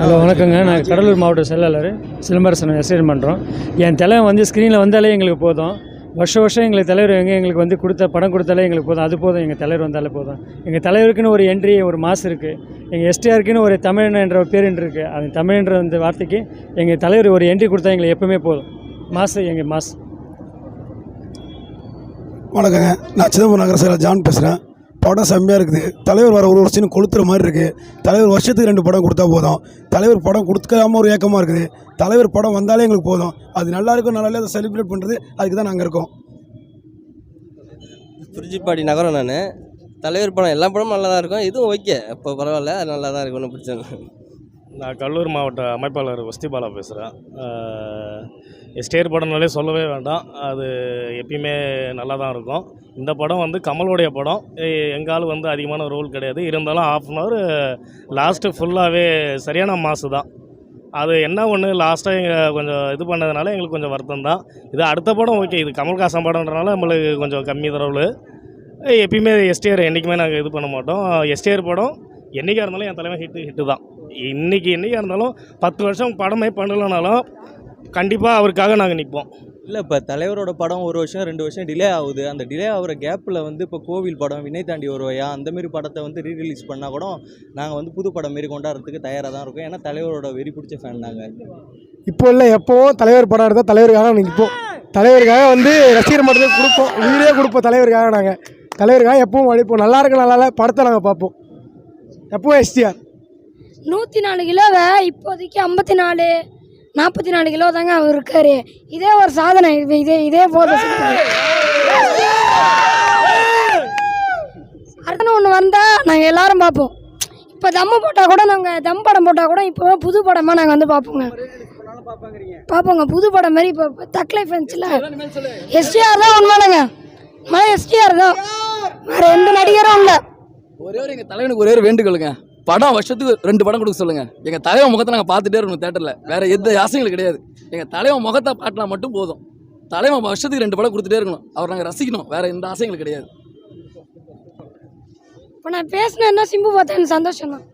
Hello வணக்கங்க. நான் கடலூர் மாவட்ட செயலாளர் சிலம்பரசன் எஸ்ஐன் பண்ணுறோம் என் தலைவன் வந்து ஸ்க்ரீனில் வந்தாலே எங்களுக்கு போதும். வருஷம் வருஷம் எங்களுக்கு தலைவர் எங்கே எங்களுக்கு வந்து கொடுத்த படம் கொடுத்தாலே எங்களுக்கு போதும். அது போதும். எங்கள் தலைவர் வந்தாலே போதும். எங்கள் தலைவருக்குன்னு ஒரு என்ட்ரி ஒரு மாஸ் இருக்குது எங்கள் எஸ்டிஆருக்குன்னு ஒரு தமிழன் என்ற ஒரு பேருன்று இருக்குது அது தமிழ்ன்ற அந்த வார்த்தைக்கு எங்கள் தலைவர் ஒரு என்ட்ரி கொடுத்தா எங்களுக்கு எப்பவுமே போதும். மாசு எங்கள் மாஸ் வணக்கங்க. நான் சிதம்பரம் நகர சார் ஜான் பேசுகிறேன் படம் செம்மையாக இருக்குது. தலைவர் வர ஒரு வருஷம் கொளுத்துற மாதிரி இருக்குது தலைவர் வருஷத்துக்கு ரெண்டு படம் கொடுத்தா போதும். தலைவர் படம் கொடுக்காம ஒரு ஏக்கமாக இருக்குது. தலைவர் படம் வந்தாலே எங்களுக்கு போதும். அது நல்லா இருக்கும் நல்லா அதை செலிப்ரேட் பண்ணுறது அதுக்கு தான் நாங்கள் இருக்கோம். திருச்சிப்பாடி நகரம் நான். தலைவர் படம் எல்லா படமும் நல்லா தான் இருக்கும். இதுவும் ஓகே இப்போ பரவாயில்ல அது நல்லா தான் இருக்கும் ஒன்றும் பிரச்சனை நான் கடலூர் மாவட்ட அமைப்பாளர் வஸ்திபாலா பேசுகிறேன் எஸ்டேர் படம்னாலே சொல்லவே வேண்டாம். அது எப்பயுமே நல்லா தான் இருக்கும். இந்த படம் வந்து கமலுடைய படம். எங்கால் வந்து அதிகமான ரோல் கிடையாது. இருந்தாலும் ஆஃப் அன் ஹவர் லாஸ்ட்டு ஃபுல்லாகவே சரியான மாசு தான். அது என்ன ஒன்று லாஸ்ட்டாக எங்கள் கொஞ்சம் இது பண்ணதுனால எங்களுக்கு கொஞ்சம் வருத்தம் தான். இது அடுத்த படம் ஓகே இது கமல்ஹாசன் படம்ன்றனால நம்மளுக்கு கொஞ்சம் கம்மி தரவு எப்பயுமே எஸ்டிஆர் என்றைக்குமே நாங்கள் இது பண்ண மாட்டோம். எஸ்டிஆர் படம் என்றைக்காக இருந்தாலும் என் தலைமை ஹிட்டு ஹிட்டு தான். இன்றைக்கி என்றைக்கா இருந்தாலும் பத்து வருஷம் படமே பண்ணலனாலும் கண்டிப்பாக அவருக்காக நாங்கள் நிற்போம் இல்லை இப்போ தலைவரோட படம் ஒரு வருஷம் ரெண்டு வருஷம் டிலே ஆகுது. அந்த டிலே ஆகுற கேப்பில் வந்து இப்போ கோவில் படம் வினை தாண்டி வருவாயா? அந்த மாதிரி படத்தை வந்து ரீ ரிலீஸ் பண்ணால் கூட நாங்கள் வந்து புது படம் மாரி கொண்டாடுறதுக்கு தயாராக தான் இருக்கோம். ஏன்னா தலைவரோட வெறி பிடிச்ச ஃபேன் நாங்கள் இப்போ இல்லை எப்போவும் தலைவர் படம் எடுத்தால் தலைவருக்காக நிற்போம் தலைவருக்காக வந்து ரசிகர் மன்றத்துக்கு கொடுப்போம். உயிரே கொடுப்போம் தலைவருக்காக நாங்கள் தலைவருக்காக எப்பவும் உழைப்போம் நல்லா இருக்கு நல்லா படத்தை நாங்கள் பார்ப்போம். எப்பவும் எஸ்டிஆர் நூற்றி நாலு கிலோவை இப்போதைக்கு ஐம்பத்தி நாலு நாற்பத்தி நாலு கிலோ தாங்க அவர் இருக்காரு. இதே ஒரு சாதனை இது இதே இதே போதும் அடுத்த ஒன்று வந்தால் நாங்கள் எல்லாரும் பார்ப்போம். இப்போ தம்மு போட்டால் கூட நாங்கள் தம் படம் போட்டால் கூட இப்போ புது படமாக நாங்கள் வந்து பார்ப்போங்க. பார்ப்போங்க புது படம் மாதிரி இப்போ தக்லை ஃபென்ஸில் எஸ்டிஆர் தான் உண்மையானங்க மழை எஸ்டிஆர் தான். வேறு எந்த நடிகரும் இல்லை. ஒரே ஒரு எங்கள் தலைவனுக்கு ஒரே ஒரு வேண்டுகோளுங்க. படம் வருஷத்துக்கு ரெண்டு படம் கொடுக்க சொல்லுங்கள் எங்கள் தலைவன் முகத்தை நாங்கள் பார்த்துட்டே இருக்கணும் தேட்டரில் வேறு எந்த ஆசைகளும் கிடையாது. எங்கள் தலைவன் முகத்தை பாட்டினா மட்டும் போதும். தலைவன் வருஷத்துக்கு ரெண்டு படம் கொடுத்துட்டே இருக்கணும். அவர் நாங்கள் ரசிக்கணும். வேறு எந்த ஆசைகளும் கிடையாது. இப்போ நான் பேசினேன்னா சிம்பு பார்த்தா எனக்கு சந்தோஷம் தான்